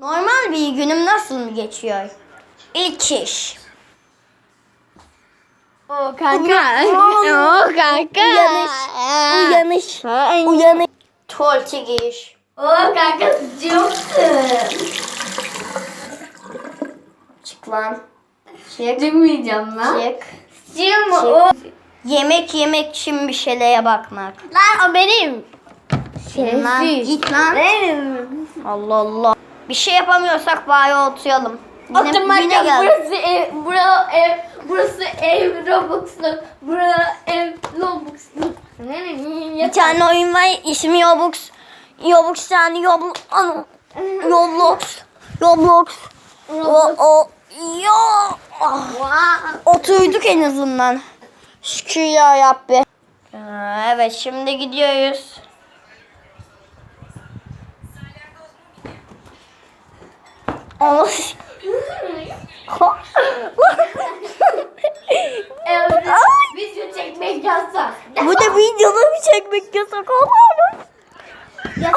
Normal bir günüm nasıl mı geçiyor? İlk iş. O kanka. o kanka. Uyanış. Uyanış. Uyanış. Tuvalete giriş. O kanka sıcaksı. Çık lan. Çık. Çıkmayacağım lan. Çık. Mı? Çık. O. Yemek yemek için bir şeylere bakmak. Lan o benim. Lan git lan. Benim. Allah Allah. Bir şey yapamıyorsak bari oturalım. Oturmak yine yok. gel. Burası ev, bura ev, burası ev Robux'lu, bura ev Robux'lu. Bir tane oyun var ismi Roblox. Roblox yani Roblox. Roblox. Roblox. O o yo. Oturduk en azından. Şükür ya Rabbi. Evet şimdi gidiyoruz. Ama Evet, video çekmek yasak. Bu da videoları çekmek yasak olmalı.